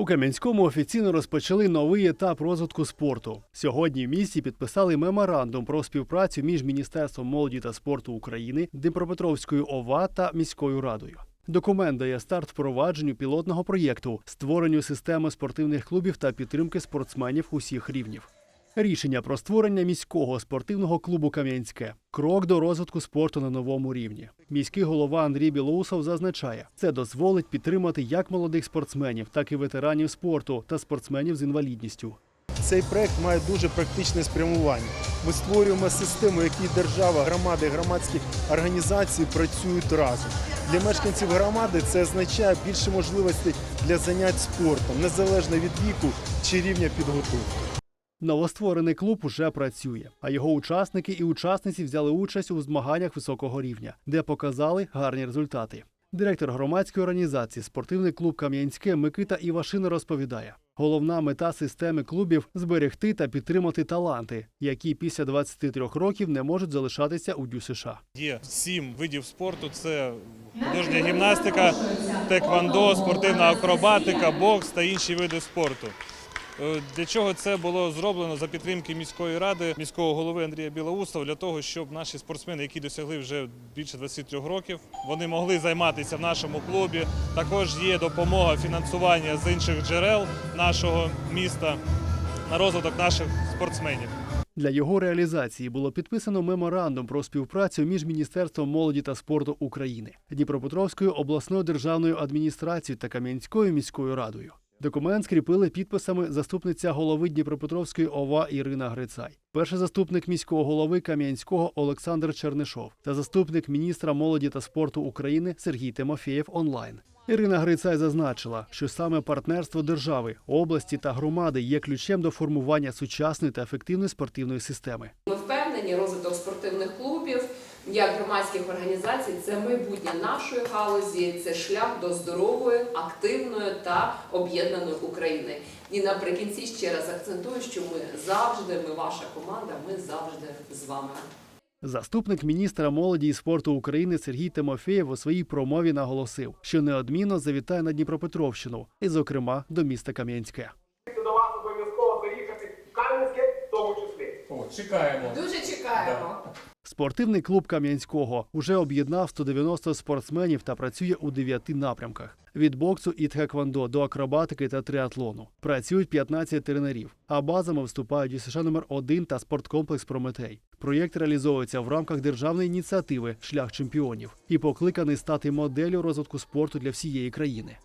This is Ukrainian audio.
У Кам'янському офіційно розпочали новий етап розвитку спорту. Сьогодні в місті підписали меморандум про співпрацю між Міністерством молоді та спорту України, Дніпропетровською ОВА та міською радою. Документ дає старт впровадженню пілотного проєкту, створенню системи спортивних клубів та підтримки спортсменів усіх рівнів. Рішення про створення міського спортивного клубу Кам'янське крок до розвитку спорту на новому рівні. Міський голова Андрій Білоусов зазначає, це дозволить підтримати як молодих спортсменів, так і ветеранів спорту та спортсменів з інвалідністю. Цей проект має дуже практичне спрямування. Ми створюємо систему, в якій держава, громади, громадські організації працюють разом. Для мешканців громади це означає більше можливостей для занять спортом, незалежно від віку чи рівня підготовки. Новостворений клуб уже працює, а його учасники і учасниці взяли участь у змаганнях високого рівня, де показали гарні результати. Директор громадської організації Спортивний клуб Кам'янське Микита Івашин розповідає: головна мета системи клубів зберегти та підтримати таланти, які після 23 років не можуть залишатися у Дю США. Є сім видів спорту: це художня гімнастика, теквандо, спортивна акробатика, бокс та інші види спорту. Е, Для чого це було зроблено за підтримки міської ради, міського голови Андрія Білоусова, для того, щоб наші спортсмени, які досягли вже більше 23 років, вони могли займатися в нашому клубі. Також є допомога фінансування з інших джерел нашого міста на розвиток наших спортсменів. Для його реалізації було підписано меморандум про співпрацю між Міністерством молоді та спорту України, Дніпропетровською обласною державною адміністрацією та Кам'янською міською радою. Документ скріпили підписами заступниця голови Дніпропетровської ОВА Ірина Грицай, перший заступник міського голови Кам'янського Олександр Чернишов та заступник міністра молоді та спорту України Сергій Тимофєєв онлайн. Ірина Грицай зазначила, що саме партнерство держави, області та громади є ключем до формування сучасної та ефективної спортивної системи. Ми впевнені, розвиток спортивних клубів як громадських організацій це майбутнє нашої галузі, це шлях до здорової, активної та об'єднаної України. І наприкінці ще раз акцентую, що ми завжди, ми ваша команда, ми завжди з вами. Заступник міністра молоді і спорту України Сергій Тимофєєв у своїй промові наголосив, що неодмінно завітає на Дніпропетровщину, і, зокрема, до міста Кам'янське. до вас обов'язково заїхати в Кам'янське в тому числі. О, чекаємо. Дуже чекаємо. Спортивний клуб Кам'янського уже об'єднав 190 спортсменів та працює у дев'яти напрямках: від боксу і тхеквондо до акробатики та триатлону. Працюють 15 тренерів, а базами вступають ЮСШ номер 1 та спорткомплекс Прометей. Проєкт реалізовується в рамках державної ініціативи Шлях чемпіонів і покликаний стати моделлю розвитку спорту для всієї країни.